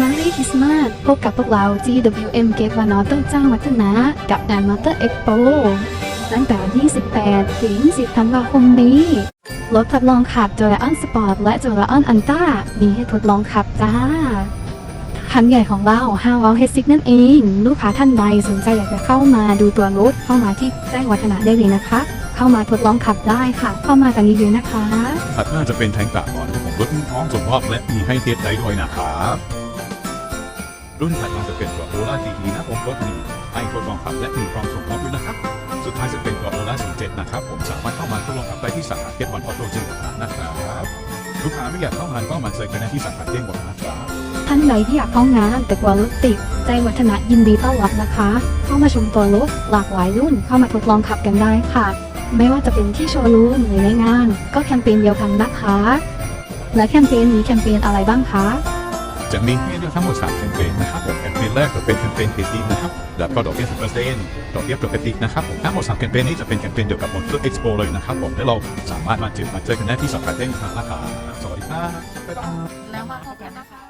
Merry Christmas พบกับพวกเรา GWM เกตวานอเตอร์จ้างวัฒนะ กับงาน Motor Expo ตั้งแต่วันที่ 18 ถึง 10 ธันวาคมนี้ รถทดลองขับ j o y o n Sport และ j o y o n Anta มีให้ทดลองขับจ้าคันใหญ่ของเรา5 w อลเฮซิกนั่นเอง ลูกค้าท่านใดสนใจอยากจะเข้ามาดูตัวรถเข้ามาที่แจ้งวัฒนะได้เลยนะคะ เข้ามาทดลองขับได้ค่ะ เข้ามากันเยอะๆนะคะถัดมาจะเป็นแทงกะก่อนของรถพร้อมส่งมอบและมีให้เทสได้ด้วยนะครับ รุ่นถัดมาจะเป็นตัวโอล่าจีีนะผมรถมีให้ทดลองขับและมีพร้อมส่งมอบด้วยนะครับ สุดท้ายจะเป็นตัวโอล่า07นะครับ ผมสามารถเข้ามาทดลองขับได้ที่สาขาเก็ตวันออโต้เจนนะครับลูกค้าไม่อยากเข้างานก็มาเจอกันที่สาขาเก็ตวันนะครับท่านใดที่อยากเข้างานแต่กลัวรถติดใจวัฒนะยินดีต้อนรับนะคะ เข้ามาชมตัวรถหลากหลายรุ่นเข้ามาทดลองขับกันได้ค่ะ ไม่ว่าจะเป็นที่โชว์รูมหรือในงาน ก็แคมเปญเดียวกันนะคะและแคมเปญมีแคมเปญอะไรบ้างคะ จะมีให้เลือกทั้งหมด3แคมเปญนะครับผมแคมเปญแรกจะเป็นแคมเปญเครดิตนะครับแล้วก็ดอกเบี้ย10%ดอกเบี้ยปกตินะครับผมทั้งหมด3แคมเปญนี้จะเป็นแคมเปญเดียวกับ Motor Expo เลยนะครับผมและเราสามารถมาเจอมาเจอกันได้ที่สาขาเต้นนะครับสวัสดีครับแล้วมาพบกันนะคะ